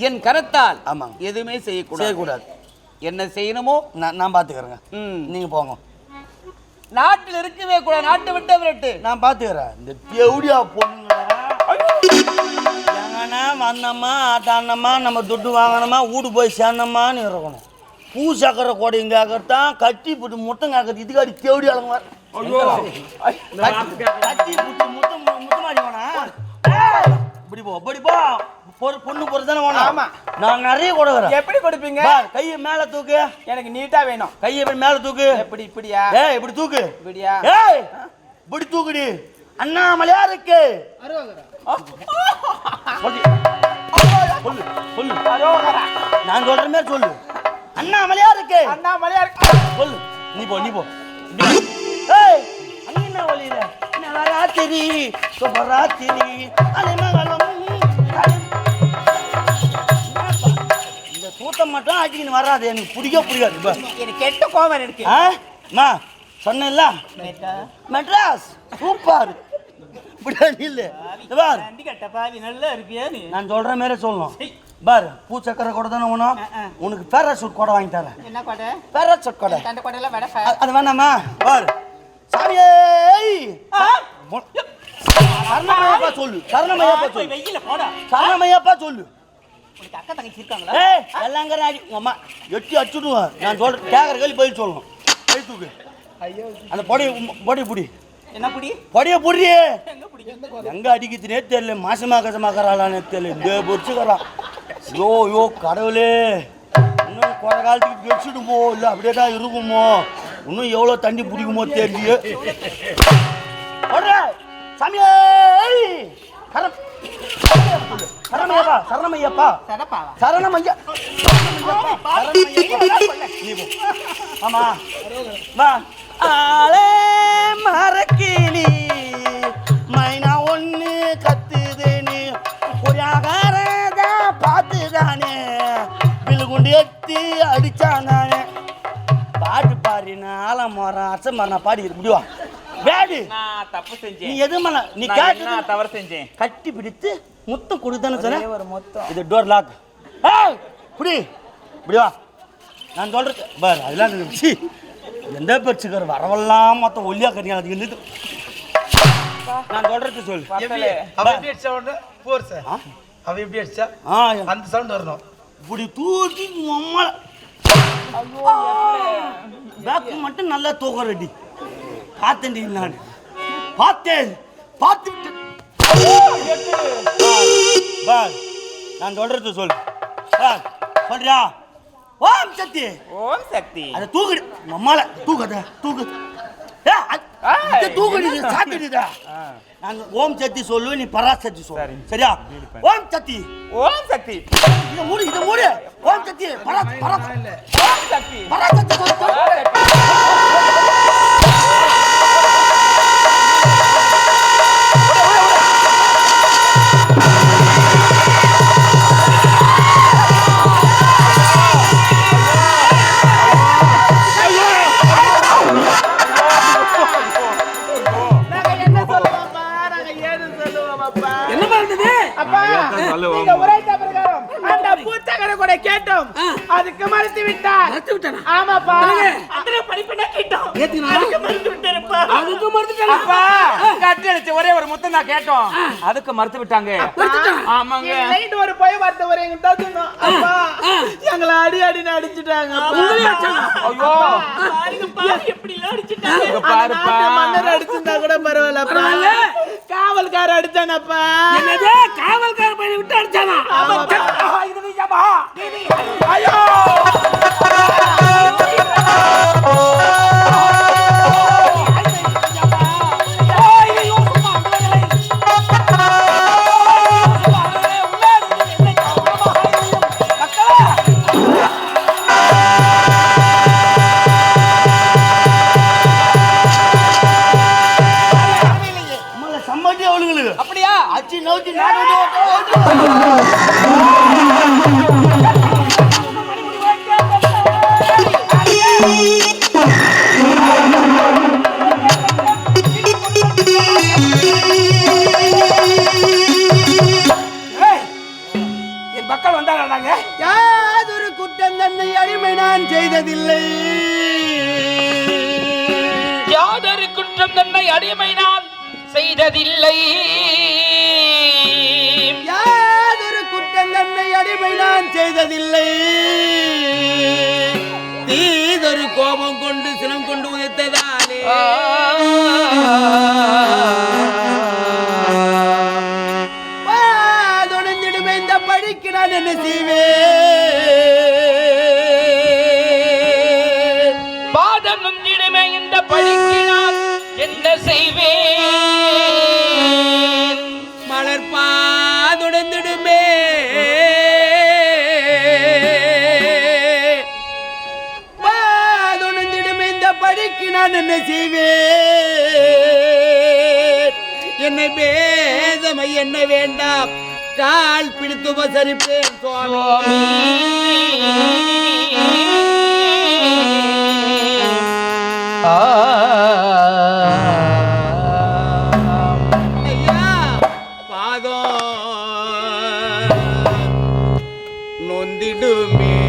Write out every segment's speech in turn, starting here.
என் கரத்தால் ஆமாங்க. எதுவுமே செய்யக்கூடாது. செய்யக்கூடாது. என்ன செய்யணுமோ நான் நான் பார்த்துக்கிறேங்க. ம். நீங்க போங்க. நாட்டில் இருக்கவே கூடாது. நாட்டை விட்டு விரட்டு. நான் பார்த்துக்கிறேன். இந்த தேவடியா பொண்ணுங்களா? எங்கன்னா வந்தோமா ஆட்டானோமா நம்ம துட்டு வாங்கினோமா வீடு போய் சேர்ந்தோமான்னு இருக்கணும். பூ சக்கரை கோடையும் கேட்கறதான் கட்டி போட்டு முட்டம் கேட்கறது இதுக்காடி தேவடி அழங்க கட்டி போட்டு முட்டம் முட்டமாடி வேணா ஏய், இப்படி போ இப்படி போ. பொறு பொண்ணு பொறு தானே வேணும். ஆமா. நான் நிறைய கொடுக்குறேன் எப்படி கொடுப்பீங்க? கையை மேல தூக்கு. எனக்கு நீட்டா வேணும். கையை இப்படி மேல தூக்கு? எப்படி இப்படியா? ஏய் இப்படி தூக்கு. இப்படியா? ஏய் இப்படி தூக்குடி. அண்ணாமலையா இருக்கு சொல்லு சொல்லு. நான் சொல்ற மாதிரி சொல்லு. அண்ணாமலையா இருக்கு அண்ணாமலையா இருக்கு. சொல்லு. நீ போ நீ போ. ஏய் என்ன வழியில. நவராத்திரி சுபராத்திரி அலைமகளம். தூத்தம் மட்டும் ஆக்கின்னு வராது. எனக்கு பிடிக்க பிடிக்காது. பா. எனக்கு கெட்ட கோவம் இருக்கு ஆ? மா சொன்னேன்ல? மெட்ராஸ் சூப்பர். இப்படியா இல்ல? பார். நல்லா நீ? நான் சொல்ற மாதிரி சொல்லணும் பார் பூ சக்கரை கூட தானே வேணும் உனக்கு பேராசூட் கூட வாங்கி தரேன். என்ன கொடை? பேராசூட் கூட. தண்டை கொடையில வேட அது வேணாமா? பார். சாமியே சரணமையாப்பா சொல்லு. சரணமையாப்பா சொல்லு. சரணமையாப்பா சொல்லு. உனக்கு அக்கா தங்கச்சி இருக்காங்களா? எல்லாங்கிற அடி உங்க அம்மா எட்டி அடிச்சுடுவேன் நான் சொல்றேன் கேட்கற கேள்வி பதில் சொல்லணும். கை தூக்கு. ஐயோ. அந்த பொடி பொடி புடி. என்ன புடி? பொடிய புடி? எங்க அடிக்குதுனே தெரியல. மாசமா கசமாக்கறாளானே தெரியல. இந்த பொறிச்சுக்கறான் யோ யோ கடவுளே. இன்னும் குறை காலத்துக்கு வச்சுடுமோ? இல்லை அப்படியே தான் இருக்குமோ? இன்னும் எவ்வளோ தண்ணி பிடிக்குமோ தெரியல சாமியே சரணமையப்பா. சரணமையப்பா சரணமையா. ஆமா. வா. ஆளே மரக்கிளி. மைனா ஒண்ணு கத்துதுன்னு ஒரு அகாரத பார்த்துதானே. பில்குண்டு எத்தி அடிச்சானே பாட்டு நான் ஆலமரம் அரச மரம் நான் பாடி முடிவா? வேடு நான் தப்பு நீ செஞ்சேன் எது மல நீ நான் கேட்டு தவறு செஞ்சேன்? கட்டி பிடித்து முத்தம் கொடுத்தானே சொன்ன ஒரு மொத்தம். இது டோர் லாக் ஏய் புடி. இப்படி வா. நான் சொல்றது பார் அதெல்லாம் சி. எந்த பேச்சுக்கார வரவெல்லாம் மொத்தம் ஒல்லியா கட்டிங்க அதுக்கு நிறுத்து நான் சொல்றது சொல் பத்தலே. அவ எப்படி அடிச்சா உடனே? போர் சார். ஆ? அவ எப்படி அடிச்சா? ஆ அந்த சவுண்ட் வரணும். இப்படி தூக்கி அம்மா பேக்கு மட்டும் நல்லா தூக்கம் ரெடி பார்த்தேன்டி நான். பார்த்தேன். பார்த்து விட்டேன் பார் நான் சொல்றது சொல் சொல்றியா? ஓம் சக்தி. ஓம் சக்தி. அதை தூக்குடு. நம்மால தூக்காத தூக்கு. ஓம் சக்தி சொல்லு நீ பராசக்தி சொல்லு. சரியா? ஓம் சக்தி. ஓம் சக்தி. இதை மூடு இதை மூடு. ஓம் சக்தி. பரா பரா ஓம் சக்தி. பராசக்தி. அதுக்கு மறுத்து விட்டார். மறுத்து விட்டானா? ஆமாப்பா. அந்த படிப்பின கேட்டோம்? அதுக்கு மறுத்து விட்டாருப்பா. அதுக்கு மறுத்துட்டானா? அப்பா கட்டடிச்சு ஒரே ஒரு முத்தம் தான் கேட்டோம். அதுக்கு மறுத்து விட்டாங்க. ஆமாங்க. நைட் ஒரு போய் வார்த்தை ஒரு எங்க தான் சொன்னோம் அப்பா எங்களை அடி அடின்னு அடிச்சுட்டாங்க? ஐயோ. பாருங்கப்பா எப்படி எல்லாம் அடிச்சுட்டாங்க. பாருப்பா. மன்னர் அடிச்சிருந்தா கூட பரவாயில்ல பரவாயில்ல. காவல்கார அடிச்சானப்பா. என்னது? காவல்கார பையனை விட்டு அடிச்சானா? இது நீ. ஐயோ! அச்சு நோக்கி மக்கள் வந்தாங்க யாதொரு குற்றம் தன்னை அடிமை நான் செய்ததில்லை. யாதொரு குற்றம் தன்னை அடிமை நான் செய்ததில்லை. யாதொரு குற்றம் தன்னை அடிமை நான் செய்ததில்லை. தீதொரு கோபம் கொண்டு சினம் கொண்டு உதைத்ததாலே. பாதொடைந்திடுமே இந்த படிக்கு நான் என்ன செய்வேன்? பாதம் நுங்கிடுமே இந்த பழிக்கு நான் என்ன செய்வேன்? மலர் என்ன செய்வேன்? என்னை பேதமை என்ன வேண்டாம்? கால் பிடித்து உபசரிப்பேன் சுவாமி. பாதம். நொந்திடுமே.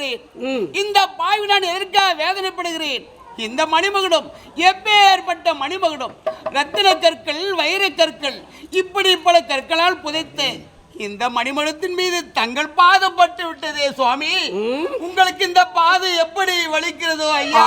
வருத்தப்படுகிறேன் இந்த பாவி நான் எதற்காக வேதனைப்படுகிறேன்? இந்த மணிமகுடம் எப்பேற்பட்ட மணிமகுடம்? ரத்தின கற்கள் வைரக் கற்கள் இப்படி பல கற்களால் புதைத்து இந்த மணிமகுடத்தின் மீது தங்கள் பாதம் பட்டு விட்டதே சுவாமி. உங்களுக்கு இந்த பாதம் எப்படி வலிக்கிறதோ ஐயா?